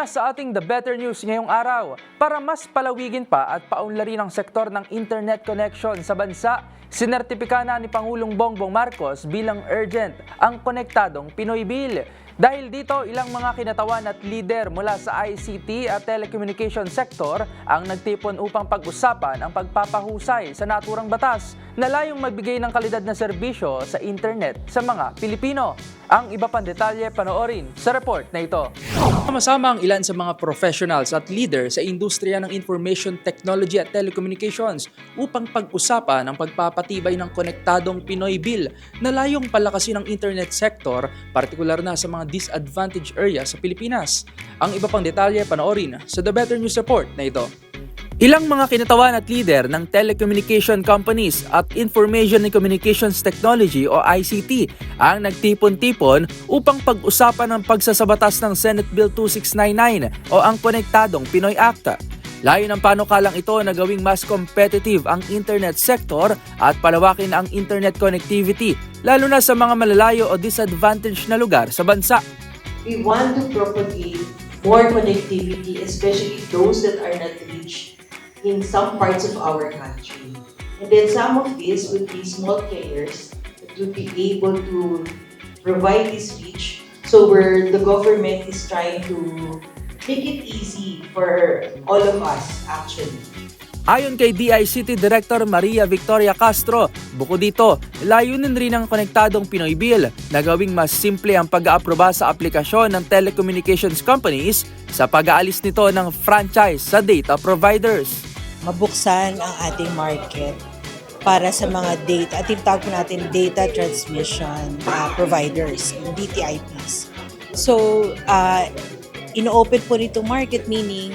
Una sa ating The Better News ngayong araw, para mas palawigin pa at paunlarin ang sektor ng internet connection sa bansa, sinertipika na ni Pangulong Bongbong Marcos bilang urgent ang konektadong Pinoy Bill. Dahil dito, ilang mga kinatawan at leader mula sa ICT at telecommunication sector ang nagtipon upang pag-usapan ang pagpapahusay sa naturang batas na layong magbigay ng kalidad na serbisyo sa internet sa mga Pilipino. Ang iba pang detalye panoorin sa report na ito. Kasama ang ilan sa mga professionals at leader sa industriya ng information technology at telecommunications upang pag-usapan ang pagpapatibay ng konektadong Pinoy Bill na layong palakasin ang internet sector, partikular na sa mga disadvantaged area sa Pilipinas. Ang iba pang detalye panoorin sa The Better News Report na ito. Ilang mga kinatawan at leader ng telecommunication companies at Information and Communications Technology o ICT ang nagtipon-tipon upang pag-usapan ang pagsasabatas ng Senate Bill 2699 o ang Konektadong Pinoy Act. Layo ng panukalang ito na gawing mas competitive ang internet sector at palawakin ang internet connectivity lalo na sa mga malalayo o disadvantaged na lugar sa bansa. we want to propagate more connectivity, especially those that are not reached in some parts of our country. And then some of this would be small players that would be able to provide this reach. So where the government is trying to make it easy for all of us actually. Ayon kay DICT Director Maria Victoria Castro, bukod dito, layunin rin ng konektadong Pinoy Bill na gawing mas simple ang pag-aaproba sa aplikasyon ng telecommunications companies sa pag-aalis nito ng franchise sa data providers. mabuksan ang ating market para sa mga data, at tinatawag po natin data transmission uh, providers, DTIPs. So, uh, ino-open po nitong market meaning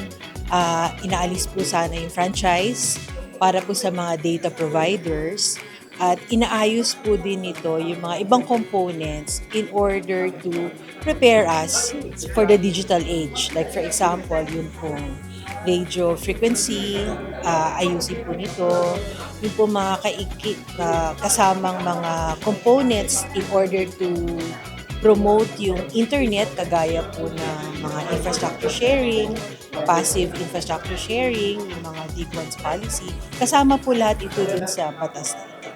uh, inaalis po sana yung franchise para po sa mga data providers at inaayos po din nito yung mga ibang components in order to prepare us for the digital age. Like for example, yun pong radio frequency, ah, ayusin po nito. Yung po mga ka- kasamang mga components in order to promote yung internet kagaya po ng mga infrastructure sharing, passive infrastructure sharing, yung mga DIG-1's policy. Kasama po lahat ito dun sa batas na ito.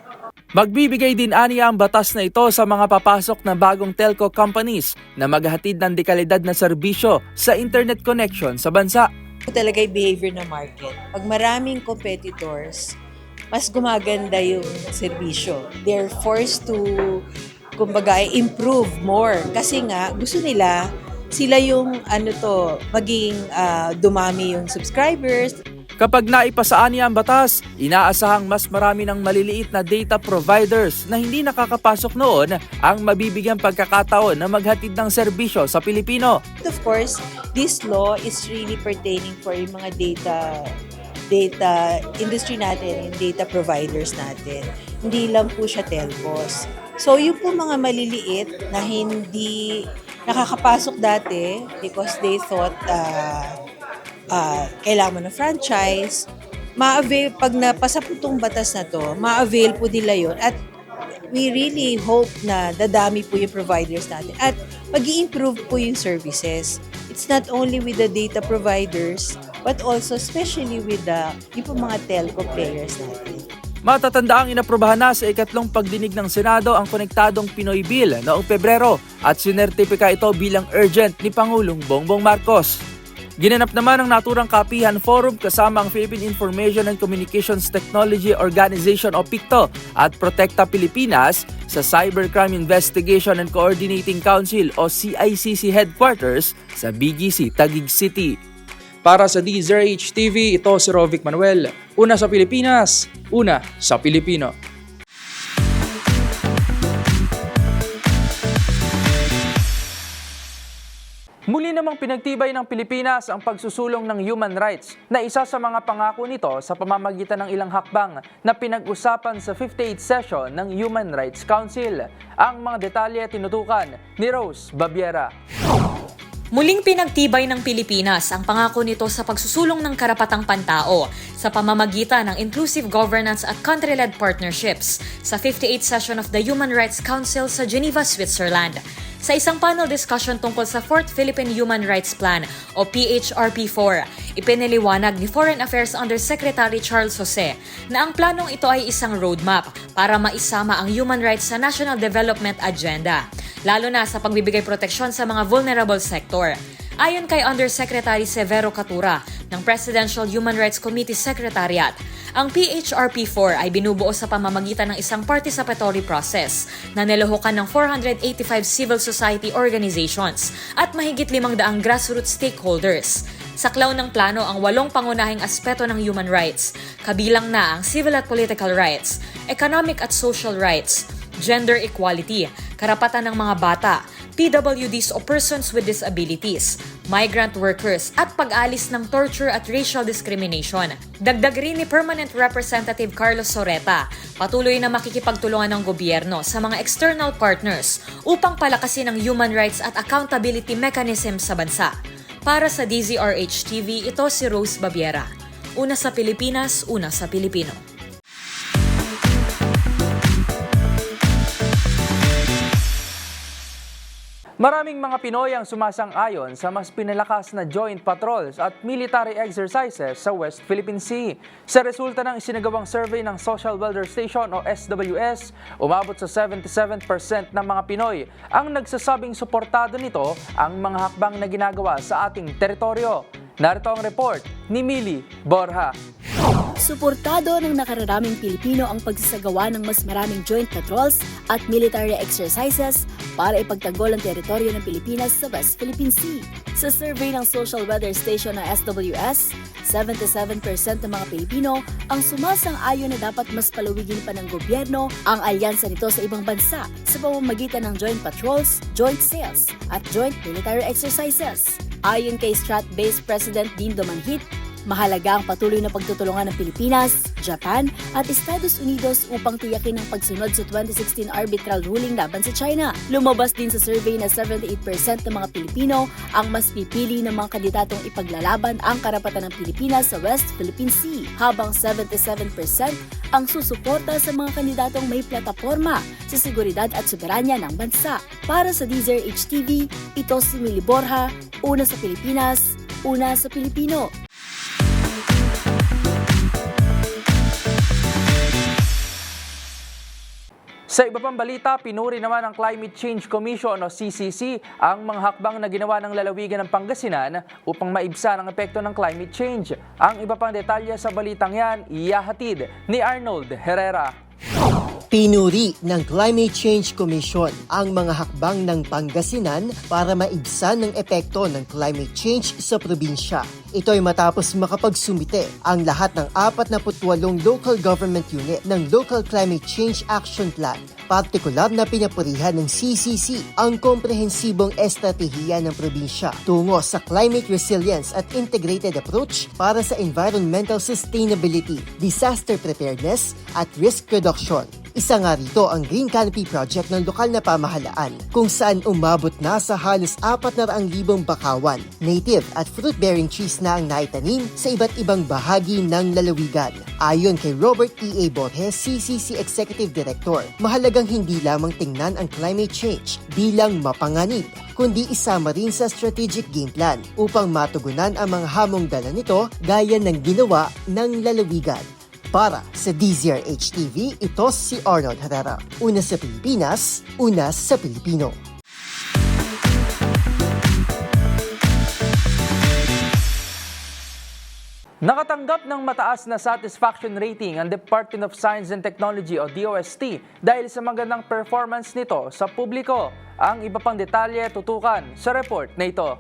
Magbibigay din aniya ang batas na ito sa mga papasok na bagong telco companies na maghatid ng dekalidad na serbisyo sa internet connection sa bansa. Ito talaga yung behavior ng market. Pag maraming competitors, mas gumaganda yung serbisyo. They're forced to, kumbaga, improve more. Kasi nga, gusto nila, sila yung, ano to, maging ah, dumami yung subscribers, Kapag naipasaan niya ang batas, inaasahang mas marami ng maliliit na data providers na hindi nakakapasok noon ang mabibigyan pagkakataon na maghatid ng serbisyo sa Pilipino. Of course, this law is really pertaining for yung mga data data industry natin, yung data providers natin. Hindi lang po siya telcos. So, yung po mga maliliit na hindi nakakapasok dati because they thought uh, uh, kailangan mo ng franchise, ma-avail, pag napasa po itong batas na to, ma-avail po nila yon at we really hope na dadami po yung providers natin at mag improve po yung services. It's not only with the data providers, but also especially with the yung mga telco players natin. Matatandaang inaprobahan na sa ikatlong pagdinig ng Senado ang konektadong Pinoy Bill noong Pebrero at sinertipika ito bilang urgent ni Pangulong Bongbong Marcos. Ginanap naman ang naturang kapihan forum kasama ang Philippine Information and Communications Technology Organization o PICTO at Protecta Pilipinas sa Cybercrime Investigation and Coordinating Council o CICC headquarters sa BGC Taguig City. Para sa DZRH TV, ito si Rovic Manuel. Una sa Pilipinas, una sa Pilipino. Muli namang pinagtibay ng Pilipinas ang pagsusulong ng human rights na isa sa mga pangako nito sa pamamagitan ng ilang hakbang na pinag-usapan sa 58th session ng Human Rights Council. Ang mga detalye tinutukan ni Rose Babiera. Muling pinagtibay ng Pilipinas ang pangako nito sa pagsusulong ng karapatang pantao sa pamamagitan ng inclusive governance at country-led partnerships sa 58th session of the Human Rights Council sa Geneva, Switzerland. Sa isang panel discussion tungkol sa 4th Philippine Human Rights Plan o PHRP4, ipiniliwanag ni Foreign Affairs Undersecretary Charles Jose na ang planong ito ay isang roadmap para maisama ang human rights sa National Development Agenda, lalo na sa pagbibigay proteksyon sa mga vulnerable sector. Ayon kay Undersecretary Severo Catura ng Presidential Human Rights Committee Secretariat, ang PHRP4 ay binubuo sa pamamagitan ng isang participatory process na niluhukan ng 485 civil society organizations at mahigit 500 grassroots stakeholders. Saklaw ng plano ang walong pangunahing aspeto ng human rights, kabilang na ang civil at political rights, economic at social rights, gender equality, karapatan ng mga bata, PWDs o persons with disabilities, migrant workers at pag-alis ng torture at racial discrimination. Dagdag rin ni Permanent Representative Carlos Soreta, patuloy na makikipagtulungan ng gobyerno sa mga external partners upang palakasin ang human rights at accountability mechanism sa bansa. Para sa DZRH TV, ito si Rose Babiera. Una sa Pilipinas, una sa Pilipino. Maraming mga Pinoy ang sumasang-ayon sa mas pinalakas na joint patrols at military exercises sa West Philippine Sea. Sa resulta ng isinagawang survey ng Social Welfare Station o SWS, umabot sa 77% ng mga Pinoy ang nagsasabing suportado nito ang mga hakbang na ginagawa sa ating teritoryo. Narito ang report ni Mili Borja. Suportado ng nakararaming Pilipino ang pagsasagawa ng mas maraming joint patrols at military exercises para ipagtanggol ang teritoryo ng Pilipinas sa West Philippine Sea. Sa survey ng Social Weather Station ng SWS, 77% ng mga Pilipino ang sumasang-ayon na dapat mas palawigin pa ng gobyerno ang alyansa nito sa ibang bansa sa pamamagitan ng joint patrols, joint sales, at joint military exercises. Ayon kay Strat-based President Dean Domanhit, Mahalaga ang patuloy na pagtutulungan ng Pilipinas, Japan at Estados Unidos upang tiyakin ang pagsunod sa 2016 arbitral ruling laban sa China. Lumabas din sa survey na 78% ng mga Pilipino ang mas pipili ng mga kandidatong ipaglalaban ang karapatan ng Pilipinas sa West Philippine Sea, habang 77% ang susuporta sa mga kandidatong may plataforma sa seguridad at soberanya ng bansa. Para sa Deezer HTV, ito si Mili Borja, una sa Pilipinas, una sa Pilipino. Sa iba pang balita, pinuri naman ng Climate Change Commission o CCC ang mga hakbang na ginawa ng lalawigan ng Pangasinan upang maibsan ang epekto ng climate change. Ang iba pang detalye sa balitang yan, iyahatid ni Arnold Herrera. Pinuri ng Climate Change Commission ang mga hakbang ng Pangasinan para maibsan ng epekto ng climate change sa probinsya. Ito ay matapos makapagsumite ang lahat ng 48 local government unit ng Local Climate Change Action Plan. Partikular na pinapurihan ng CCC ang komprehensibong estratehiya ng probinsya tungo sa climate resilience at integrated approach para sa environmental sustainability, disaster preparedness at risk reduction. Isa nga rito ang Green Canopy Project ng lokal na pamahalaan kung saan umabot na sa halos 400,000 bakawan, native at fruit-bearing trees mataas na ang naitanim sa iba't ibang bahagi ng lalawigan. Ayon kay Robert E. A. Borges, CCC Executive Director, mahalagang hindi lamang tingnan ang climate change bilang mapanganib, kundi isama rin sa strategic game plan upang matugunan ang mga hamong dala nito gaya ng ginawa ng lalawigan. Para sa DZRH TV, ito si Arnold Herrera. Una sa Pilipinas, una sa Pilipino. Nakatanggap ng mataas na satisfaction rating ang Department of Science and Technology o DOST dahil sa magandang performance nito sa publiko. Ang iba pang detalye tutukan sa report na ito.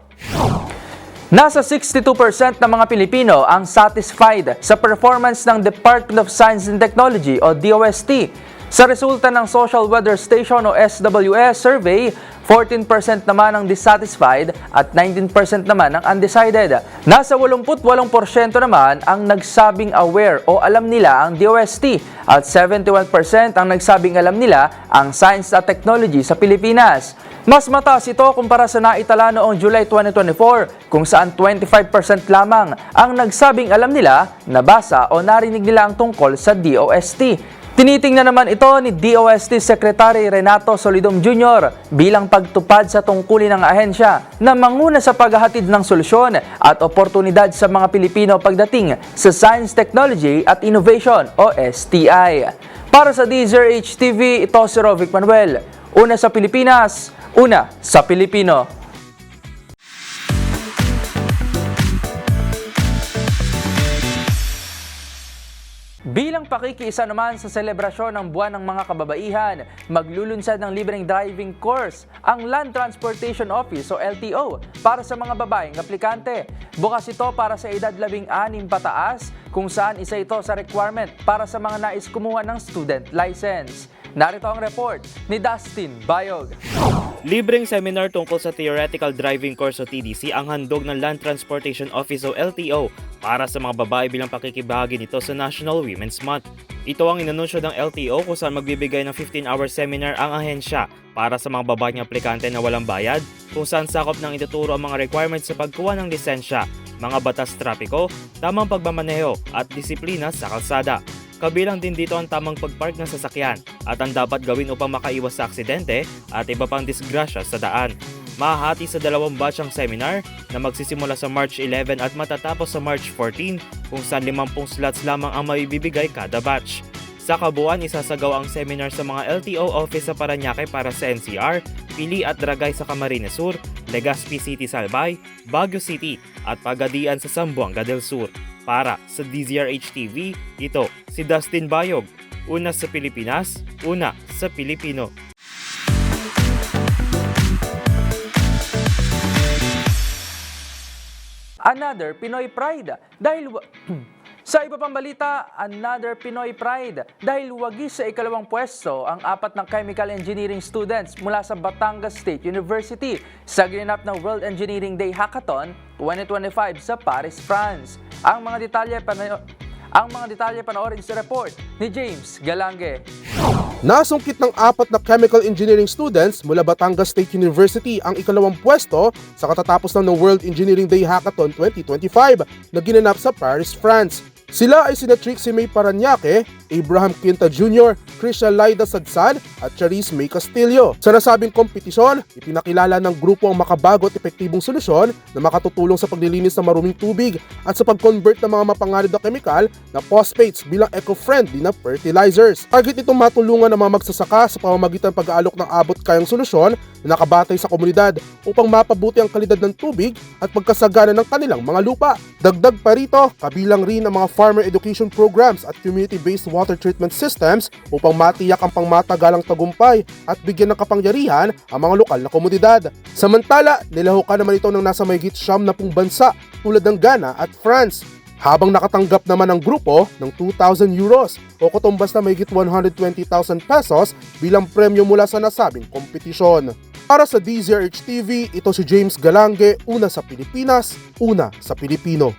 Nasa 62% ng mga Pilipino ang satisfied sa performance ng Department of Science and Technology o DOST. Sa resulta ng Social Weather Station o SWS survey, 14% naman ang dissatisfied at 19% naman ang undecided. Nasa 88% naman ang nagsabing aware o alam nila ang DOST at 71% ang nagsabing alam nila ang science at technology sa Pilipinas. Mas mataas ito kumpara sa naitala noong July 2024 kung saan 25% lamang ang nagsabing alam nila, nabasa o narinig nila ang tungkol sa DOST. Tinitingnan naman ito ni DOST Secretary Renato Solidum Jr. bilang pagtupad sa tungkulin ng ahensya na manguna sa paghahatid ng solusyon at oportunidad sa mga Pilipino pagdating sa Science, Technology at Innovation o STI. Para sa DZRH TV, ito si Rovic Manuel. Una sa Pilipinas, una sa Pilipino. Bilang pakikiisa naman sa selebrasyon ng Buwan ng Mga Kababaihan, maglulunsad ng libreng driving course ang Land Transportation Office o LTO para sa mga babaeng aplikante. Bukas ito para sa edad 16 pataas kung saan isa ito sa requirement para sa mga nais kumuha ng student license. Narito ang report ni Dustin Bayog. Libreng seminar tungkol sa Theoretical Driving Course o TDC ang handog ng Land Transportation Office o LTO para sa mga babae bilang pakikibahagi nito sa National Women's Month. Ito ang inanunsyo ng LTO kung saan magbibigay ng 15-hour seminar ang ahensya para sa mga babaeng aplikante na walang bayad kung saan sakop ng ituturo ang mga requirements sa pagkuha ng lisensya, mga batas trapiko, tamang pagmamaneho at disiplina sa kalsada. Kabilang din dito ang tamang pagpark ng sasakyan at ang dapat gawin upang makaiwas sa aksidente at iba pang disgrasya sa daan. Mahahati sa dalawang batch ang seminar na magsisimula sa March 11 at matatapos sa March 14 kung saan 50 slots lamang ang maibibigay kada batch. Sa kabuuan, isasagaw ang seminar sa mga LTO office sa Paranaque para sa NCR, Pili at Dragay sa Camarines Sur, Legazpi City Salbay, Baguio City at Pagadian sa Zamboanga del Sur. Para sa DZRH TV, ito si Dustin Bayog. Una sa Pilipinas, una sa Pilipino. Another Pinoy Pride dahil sa iba pang balita, another Pinoy Pride dahil wagi sa ikalawang pwesto ang apat ng chemical engineering students mula sa Batangas State University sa ginanap ng World Engineering Day Hackathon 2025 sa Paris, France. Ang mga detalye pana- ang mga detalye panoorin sa report ni James Galange. Nasungkit ng apat na chemical engineering students mula Batangas State University ang ikalawang pwesto sa katatapos ng World Engineering Day Hackathon 2025 na ginanap sa Paris, France. Sila ay sina Trixie May Paranaque, Abraham Quinta Jr., Krisha Laida Sadsad at Charis May Castillo. Sa nasabing kompetisyon, ipinakilala ng grupo ang makabago at epektibong solusyon na makatutulong sa paglilinis ng maruming tubig at sa pag-convert ng mga mapanganib na kemikal na phosphates bilang eco-friendly na fertilizers. Target itong matulungan ng mga magsasaka sa pamamagitan pag-aalok ng abot kayang solusyon na nakabatay sa komunidad upang mapabuti ang kalidad ng tubig at pagkasagana ng kanilang mga lupa. Dagdag pa rito, kabilang rin ang mga farmer education programs at community-based water treatment systems upang matiyak ang pangmatagalang tagumpay at bigyan ng kapangyarihan ang mga lokal na komunidad. Samantala, nilahukan naman ito ng nasa mayigit siyam na pung bansa tulad ng Ghana at France. Habang nakatanggap naman ang grupo ng 2,000 euros o katumbas na mayigit 120,000 pesos bilang premyo mula sa nasabing kompetisyon. Para sa DZRH TV, ito si James Galange, una sa Pilipinas, una sa Pilipino.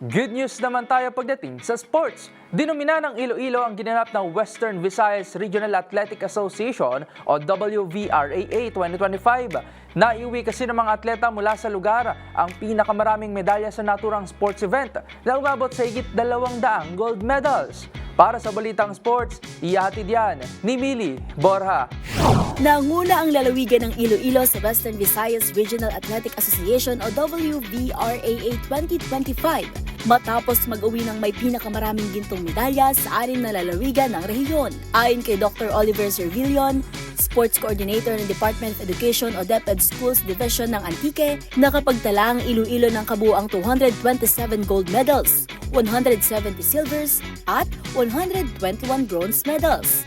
Good news naman tayo pagdating sa sports. Dinumina ng Iloilo ang ginanap ng Western Visayas Regional Athletic Association o WVRAA 2025. Naiuwi kasi ng mga atleta mula sa lugar ang pinakamaraming medalya sa naturang sports event na umabot sa higit 200 gold medals. Para sa Balitang Sports, ihatid yan ni Mili Borja. Nanguna ang lalawigan ng Iloilo sa Western Visayas Regional Athletic Association o WVRAA 2025 matapos mag-uwi ng may pinakamaraming gintong medalya sa anim na lalawigan ng rehiyon. Ayon kay Dr. Oliver Servillon, Sports Coordinator ng Department of Education o DepEd Schools Division ng Antique, nakapagtala ang Iloilo ng kabuang 227 gold medals, 170 silvers at 121 bronze medals.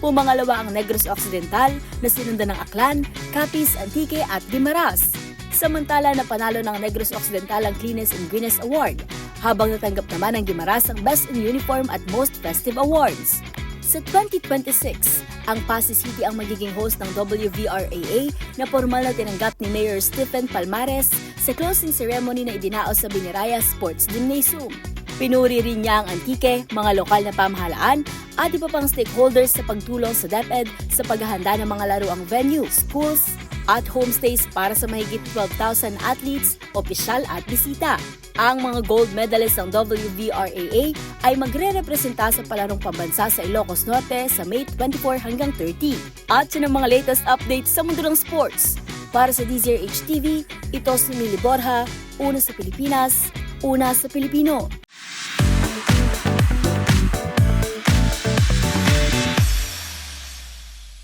Pumangalawa ang Negros Occidental na sinundan ng Aklan, Capiz, Antique at Guimaras. Samantala na panalo ng Negros Occidental ang Cleanest and Greenest Award, habang natanggap naman ng Guimaras ang Best in Uniform at Most Festive Awards. Sa 2026, ang Pasig City ang magiging host ng WVRAA na formal na tinanggap ni Mayor Stephen Palmares sa closing ceremony na idinaos sa Biniraya Sports Gymnasium. Pinuri rin niya ang Antique, mga lokal na pamahalaan at iba pang stakeholders sa pagtulong sa DepEd sa paghahanda ng mga laruang venue, schools, at homestays para sa mahigit 12,000 athletes, opisyal at bisita. Ang mga gold medalists ng WVRAA ay magre-representa sa palarong pambansa sa Ilocos Norte sa May 24 hanggang 30. At yun ang mga latest updates sa mundo ng sports. Para sa DZRH TV, ito si Mili Borja, una sa Pilipinas, una sa Pilipino.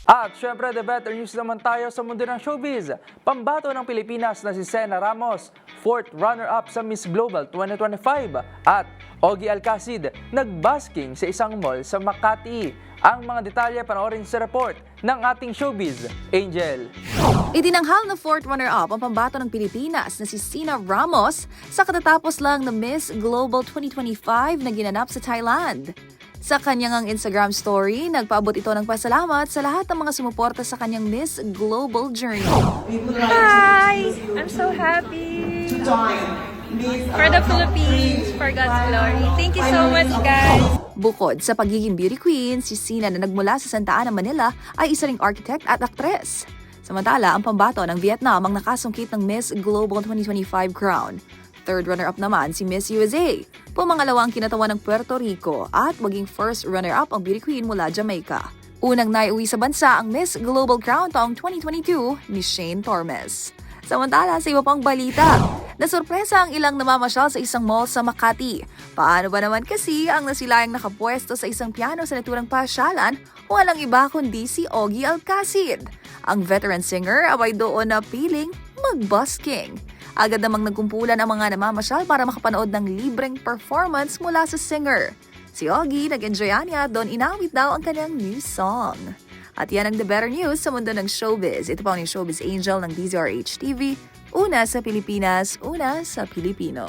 At syempre, the better news naman tayo sa mundo ng showbiz. Pambato ng Pilipinas na si Sena Ramos, fourth runner-up sa Miss Global 2025. At Ogie Alcacid, nagbasking sa isang mall sa Makati. Ang mga detalye panoorin sa report ng ating showbiz, Angel. Itinanghal na fourth runner-up ang pambato ng Pilipinas na si Sina Ramos sa katatapos lang na Miss Global 2025 na ginanap sa Thailand. Sa kanyang ang Instagram story, nagpaabot ito ng pasalamat sa lahat ng mga sumuporta sa kanyang Miss Global journey. Hi! I'm so happy for the Philippines, for God's glory. Thank you so much, guys. Bukod sa pagiging beauty queen, si Sina na nagmula sa Santa Ana, Manila ay isa ring architect at aktres. Samantala, ang pambato ng Vietnam ang nakasungkit ng Miss Global 2025 crown. Third runner-up naman si Miss USA. Pumangalawa ang kinatawan ng Puerto Rico at maging first runner-up ang beauty queen mula Jamaica. Unang naiuwi sa bansa ang Miss Global Crown taong 2022 ni Shane Tormes. Samantala sa iba pang balita, nasurpresa ang ilang namamasyal sa isang mall sa Makati. Paano ba naman kasi ang nasilayang nakapwesto sa isang piano sa naturang pasyalan walang iba kundi si Ogie Alcacid. Ang veteran singer abay doon na piling mag-busking. Agad namang nagkumpulan ang mga namamasyal para makapanood ng libreng performance mula sa singer. Si Ogie nag-enjoy niya at doon inawit daw ang kanyang new song. At yan ang the better news sa mundo ng showbiz. Ito pa ang Showbiz Angel ng DZRH TV. Una sa Pilipinas, una sa Pilipino.